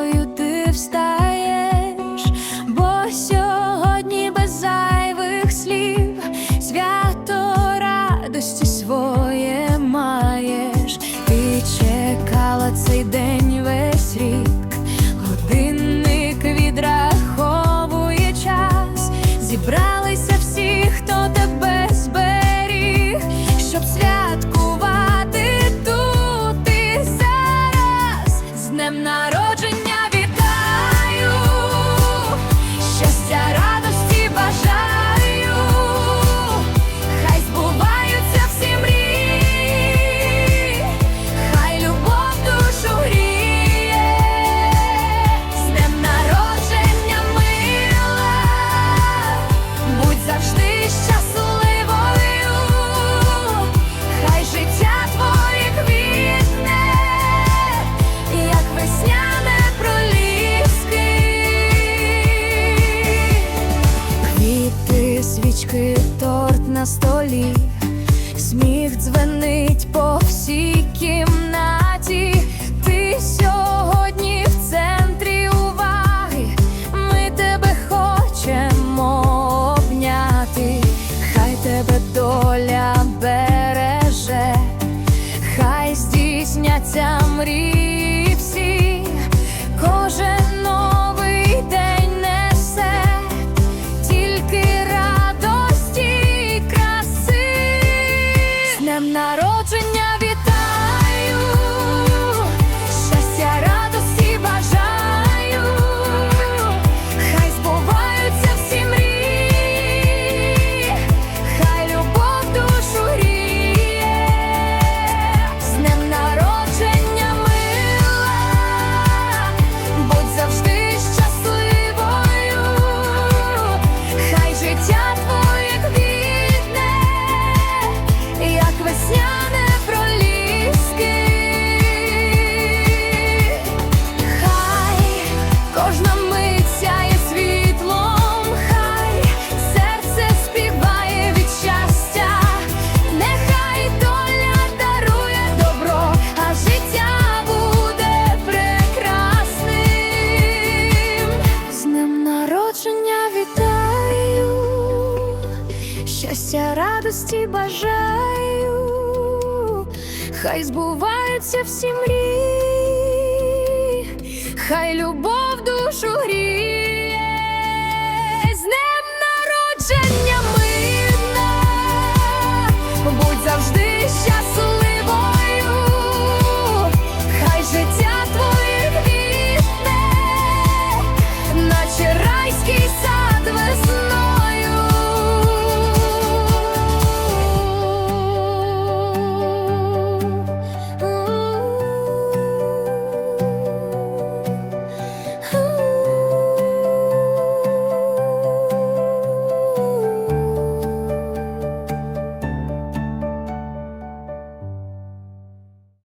силою ти встаєш, бо сьогодні без зайвих слів свято радості своє маєш, ти чекала цей день весь рік, годинник відраховує час, зібралися всі, хто. ти. Сміх дзвенить по всій кімнаті. Ти сьогодні в центрі уваги. Ми тебе хочемо обняти. Хай тебе доля береже, хай здійсняться мрії вітаю, щастя, радості бажаю, хай збуваються всі мрії, хай любов душу гріє.